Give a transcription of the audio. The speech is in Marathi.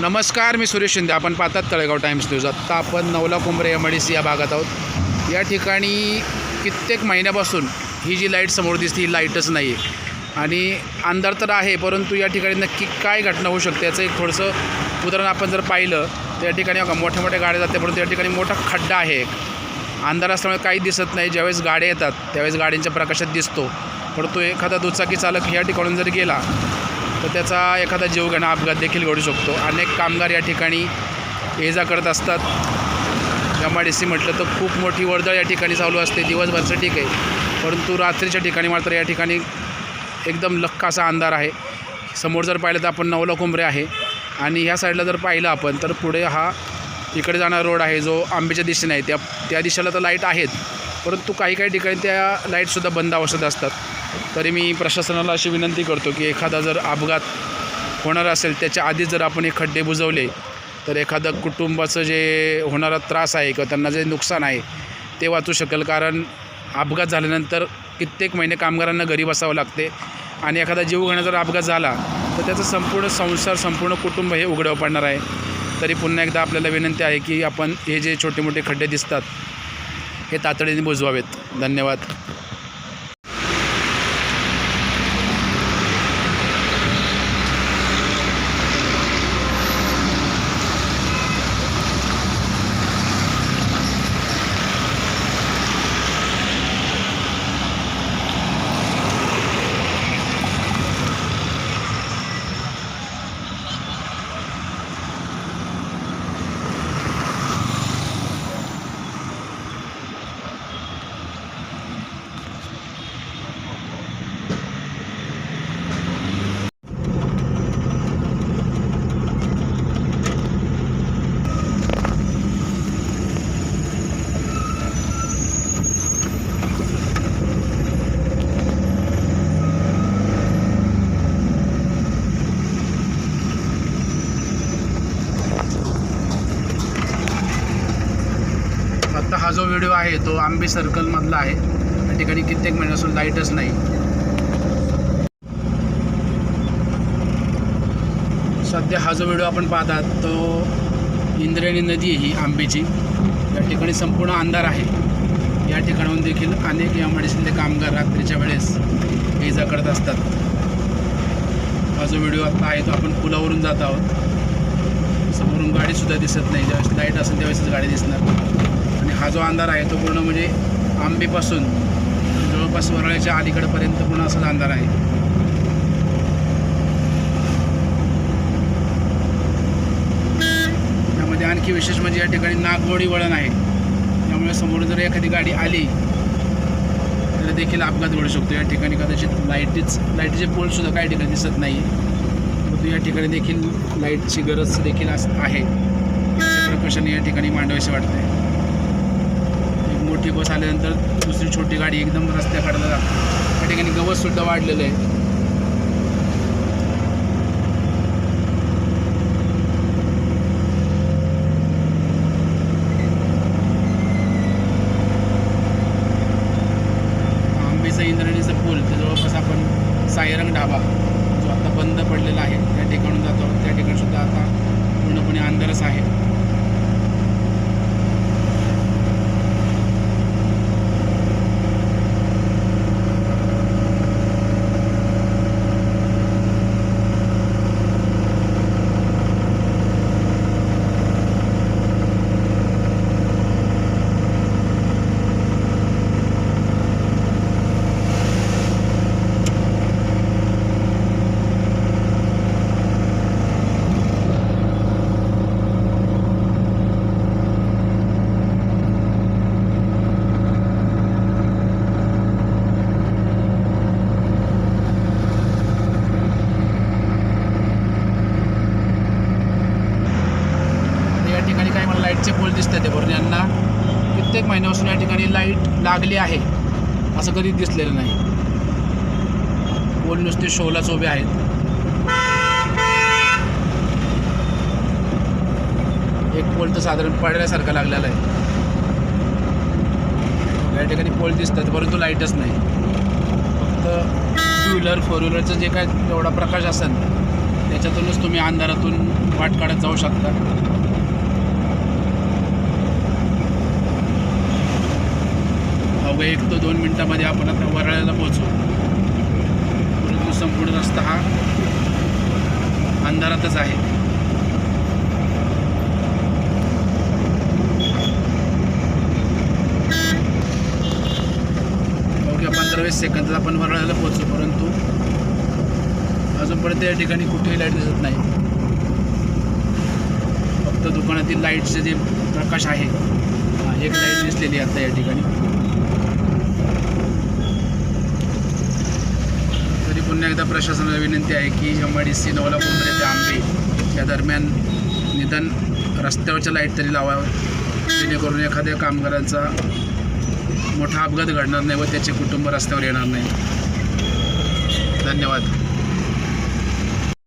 नमस्कार मी सुरेश शिंदे. आपण पाहतात तळेगाव टाईम्स न्यूज. आत्ता आपण Navla Kumbhare M D C या भागात आहोत. या ठिकाणी कित्येक महिन्यापासून ही जी लाइट समोर दिसते ही लाईटच नाही आहे आणि अंधार तर आहे परंतु या ठिकाणी नक्की काय घटना होऊ शकते याचं एक थोडंसं उदाहरण आपण जर पाहिलं तर या ठिकाणी मोठ्या मोठ्या गाड्या जाते परंतु या ठिकाणी मोठा खड्डा आहे एक. अंधार असल्यामुळे काही दिसत नाही. ज्यावेळेस गाड्या येतात त्यावेळेस गाड्यांच्या प्रकाशात दिसतो. परंतु एखादा दुचाकी चालक या ठिकाणून जर गेला तर त्याचा एखादा जीवघेणा अपघात देखील घडू शकतो. अनेक कामगार या ठिकाणी ये जा करत असतात. एम आय डी सी म्हटलं तर खूप मोठी वर्दळ या ठिकाणी चालू असते. दिवसभरचं ठीक आहे. परंतु रात्रीच्या ठिकाणी मात्र या ठिकाणी एकदम लख्ख असा अंधार आहे. समोर जर पाहिलं तर आपण नवला कुंभरे आहे. आणि ह्या साईडला जर पाहिलं आपण तर पुढे हा इकडे जाणारा रोड आहे जो आंबेच्या दिशेने आहे. त्या त्या दिशेला तर लाइट आहेत. परंतु काही काही ठिकाणी त्या लाईटसुद्धा बंद अवस्थेत असतात. तरी मी प्रशासनाला अशी विनंती करतो की एखादा जर अपघात होणार असेल त्याच्या आधी जर आपण हे खड्डे बुजवले तर एखादं कुटुंबाचं जे होणारा त्रास आहे किंवा त्यांना जे नुकसान आहे ते वाचू शकेल. कारण अपघात झाल्यानंतर कित्येक महिने कामगारांना घरी बसावं लागते आणि एखादा जीव जर अपघात झाला तर त्याचा संपूर्ण संसार संपूर्ण कुटुंब हे उघडं पडणार आहे. तरी पुन्हा एकदा आपल्याला विनंती आहे की आपण हे जे छोटे मोठे खड्डे दिसतात हे तातडीने बुजवावेत. धन्यवाद आत्ता हा जो व्हिडिओ आहे तो आंबे सर्कलमधला आहे. त्या ठिकाणी कित्येक महिन्यापासून लाईटच नाही. सध्या हा जो व्हिडिओ आपण पाहतात तो इंद्रायणी नदी आहे ही आंबेची या ठिकाणी संपूर्ण अंधार आहे. या ठिकाणाहून देखील अनेक या मेडिसिनचे कामगार रात्रीच्या वेळेस ये जा करत असतात. हा जो व्हिडिओ आता आहे तो आपण पुलावरून जात आहोत. समोरून गाडीसुद्धा दिसत नाही. ज्यावेळेस लाइट असेल त्यावेळेसच गाडी दिसणार. हा जो अंधार आहे तो पूर्ण म्हणजे आंबेपासून जवळपास वरळ्याच्या अलीकडपर्यंत पूर्ण असाच अंधार आहे. त्यामध्ये आणखी विशेष म्हणजे या ठिकाणी नागवडी वळण आहे. त्यामुळे समोरून जर एखादी गाडी आली तर देखील अपघात घडू शकतो. या ठिकाणी कदाचित लाईटीच लाईटीचे पोलसुद्धा काही ठिकाणी दिसत नाही. परंतु या ठिकाणी देखील लाईटची गरज देखील आहे. प्रकाशाने या ठिकाणी मांडवायचे वाटते. छोटी बस आल्यानंतर दुसरी छोटी गाडी एकदम रस्त्याकडे जाते. त्या ठिकाणी गवतसुद्धा वाढलेलं आहे आंबेचा इंद्रणीचा पूल ते जवळपास आपण सायरंग ढाबा जो आता बंद पडलेला आहे त्या ठिकाणून जातो आहोत. त्या ठिकाणी सुद्धा आता पूर्णपणे अंधारच आहे आणि या ठिकाणी काही मला लाईटचे पोल दिसत ते भरून यांना कित्येक महिन्यापासून या ठिकाणी लाइट लागली आहे. असं कधी दिसलेलं नाही. पोल नुसते शोलाच उभे आहेत. एक पोल तर साधारण पडल्यासारखा लागलेला आहे. या ठिकाणी पोल दिसतात परंतु लाईटच नाही. फक्त टू व्हीलर फोर व्हीलरचं जे काय एवढा प्रकाश असेल त्याच्यातूनच तुम्ही अंधारातून वाट काढत जाऊ शकता. अवघ्या एक ते दोन मिनटामध्ये आपण आता वराळ्याला पोहोचू. परंतु संपूर्ण रस्ता हा अंधारातच आहे. अवघ्या पंधरा सेकंदात आपण वराळ्याला पोहोचू परंतु अजूनपर्यंत या ठिकाणी कुठेही लाइट दिसत नाही. फक्त दुकानातील लाईटचे जे प्रकाश आहे एक लाइट दिसलेली आता या ठिकाणी. पुन्हा एकदा प्रशासनाला विनंती आहे की M I D C Navla Kumbhare ते आंबे या दरम्यान निदान रस्त्यावरच्या लाइट तरी लावावं. जेणेकरून एखाद्या कामगारांचा मोठा अपघात घडणार नाही व त्याचे कुटुंब रस्त्यावर येणार नाही. धन्यवाद.